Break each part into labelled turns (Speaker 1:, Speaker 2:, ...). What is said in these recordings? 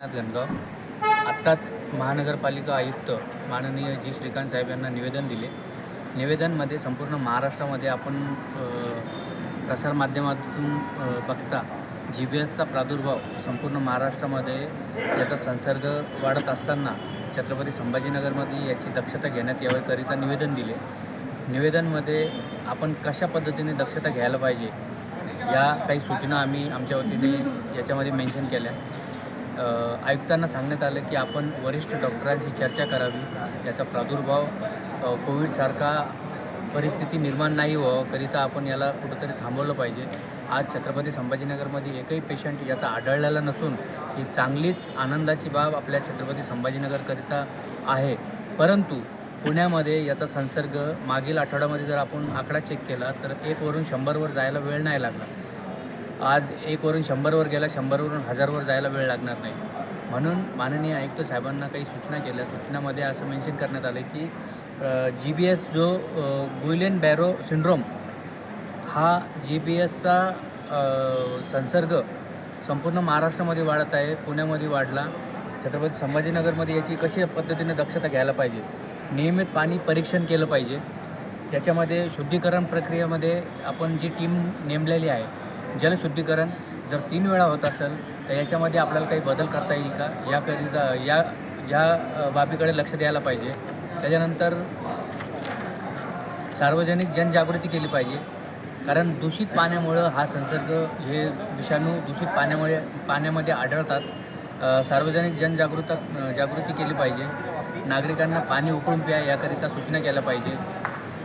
Speaker 1: नाथ आत्ताच महानगरपालिका आयुक्त माननीय जी. श्रीकांत साहेब यांना निवेदन दिले. निवेदनमध्ये संपूर्ण महाराष्ट्रामध्ये आपण प्रसारमाध्यमातून बघता जी बी एसचा प्रादुर्भाव संपूर्ण महाराष्ट्रामध्ये याचा संसर्ग वाढत असताना छत्रपती संभाजीनगरमध्ये याची दक्षता घेण्यात यावेकरिता निवेदन दिले. निवेदनमध्ये आपण कशा पद्धतीने दक्षता घ्यायला पाहिजे या काही सूचना आम्ही आमच्या वतीने याच्यामध्ये मेन्शन केल्या. आयुक्तांना सांगण्यात आलं की आपण वरिष्ठ डॉक्टरांशी चर्चा करावी याचा प्रादुर्भाव कोविडसारखा परिस्थिती निर्माण नाही व्हावंकरिता आपण याला कुठंतरी थांबवलं पाहिजे. आज छत्रपती संभाजीनगरमध्ये एकही पेशंट याचा आढळलेला नसून ही चांगलीच आनंदाची बाब आपल्या छत्रपती संभाजीनगरकरिता आहे. परंतु पुण्यामध्ये याचा संसर्ग मागील आठवड्यामध्ये जर आपण आकडा चेक केला तर एकवरून शंभरवर जायला वेळ नाही लागला. आज एकवरून शंभरवर गेला शंभरवरून हजारवर जायला वेळ लागणार नाही. म्हणून माननीय आयुक्त साहेबांना काही सूचना केल्या. सूचनामध्ये असं मेन्शन करण्यात आलं की जी बी एस जो गुइलेन बॅरो सिंड्रोम हा जी बी एसचा संसर्ग संपूर्ण महाराष्ट्रामध्ये वाढत आहे पुण्यामध्ये वाढला. छत्रपती संभाजीनगरमध्ये याची कशी पद्धतीने दक्षता घ्यायला पाहिजे? नियमित पाणी परीक्षण केलं पाहिजे. त्याच्यामध्ये शुद्धीकरण प्रक्रियेमध्ये आपण जी टीम नेमलेली आहे जलशुद्धीकरण जर तीन वेळा होत असेल तर याच्यामध्ये आपल्याला काही बदल करता येईल का? याकरिता या या बाबीकडे लक्ष द्यायला पाहिजे. त्याच्यानंतर सार्वजनिक जनजागृती केली पाहिजे. कारण दूषित पाण्यामुळं हा संसर्ग हे विषाणू दूषित पाण्यामुळे पाण्यामध्ये आढळतात. सार्वजनिक जनजागृता जागृती केली पाहिजे. नागरिकांना पाणी उकळून प्या याकरिता सूचना केल्या पाहिजे.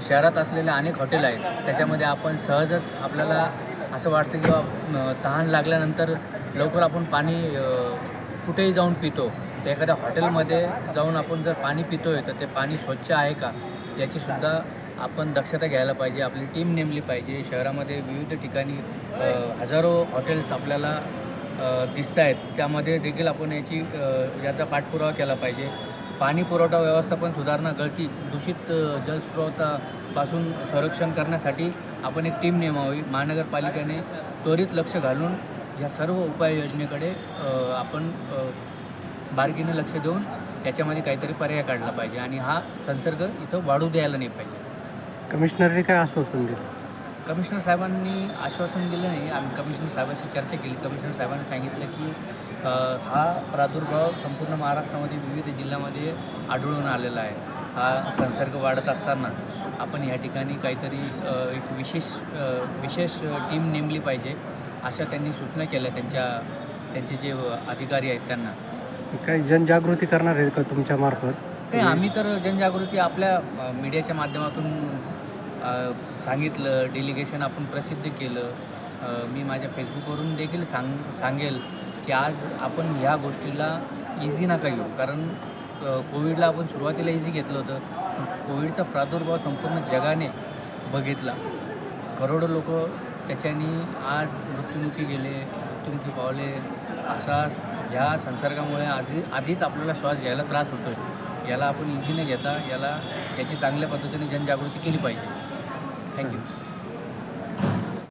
Speaker 1: शहरात असलेले अनेक हॉटेल आहेत त्याच्यामध्ये आपण सहजच आपल्याला असं वाटतं की बा तहान लागल्यानंतर लवकर आपण पाणी कुठेही जाऊन पितो. तर एखाद्या हॉटेलमध्ये जाऊन आपण जर पाणी पितोय तर ते पाणी स्वच्छ आहे का? याचीसुद्धा आपण दक्षता घ्यायला पाहिजे. आपली टीम नेमली पाहिजे. शहरामध्ये विविध ठिकाणी हजारो हॉटेल्स आपल्याला दिसत आहेत त्यामध्ये देखील आपण याची याचा पाठपुरावा केला पाहिजे. पाणी पुरवठा व्यवस्थापन सुधारणा गळती दूषित जलस्रोतापासून संरक्षण करण्यासाठी आपण एक टीम नेमावी. महानगरपालिकेने त्वरित लक्ष घालून या सर्व उपाययोजनेकडे आपण बारकीनं लक्ष देऊन याच्यामध्ये काहीतरी पर्याय काढला पाहिजे आणि हा संसर्ग इथं वाढू द्यायला नाही पाहिजे.
Speaker 2: कमिशनरने काय आश्वासन दिलं?
Speaker 1: कमिशनर साहेबांनी आश्वासन दिलं नाही. आम्ही कमिशनर साहेबांशी चर्चा केली. कमिशनर साहेबांनी सांगितलं की हा प्रादुर्भाव संपूर्ण महाराष्ट्रामध्ये विविध जिल्ह्यामध्ये आढळून आलेला आहे. हा संसर्ग वाढत असताना आपण या ठिकाणी काहीतरी एक विशेष विशेष टीम नेमली पाहिजे अशा त्यांनी सूचना केल्या त्यांच्या त्यांचे जे अधिकारी आहेत त्यांना.
Speaker 2: काही जनजागृती करणार आहे का तुमच्या मार्फत?
Speaker 1: नाही आम्ही तर जनजागृती आपल्या मीडियाच्या माध्यमातून सांगितलं डेलिगेशन आपण प्रसिद्ध केलं. मी माझ्या फेसबुकवरून देखील सांग सांगेल की आज आपण ह्या गोष्टीला इझी नका घेऊ कारण कोविडला आपण सुरुवातीला इझी घेतलं होतं. कोविडचा प्रादुर्भाव संपूर्ण जगाने बघितला. करोडो लोक त्याच्यानी आज मृत्युमुखी गेले मृत्युमुखी पावले. असा ह्या संसर्गामुळे आधी आधीच आपल्याला श्वास घ्यायला त्रास होतो आहे याला आपण इझी न घेता याला याची चांगल्या पद्धतीने जनजागृती केली पाहिजे. थँक्यू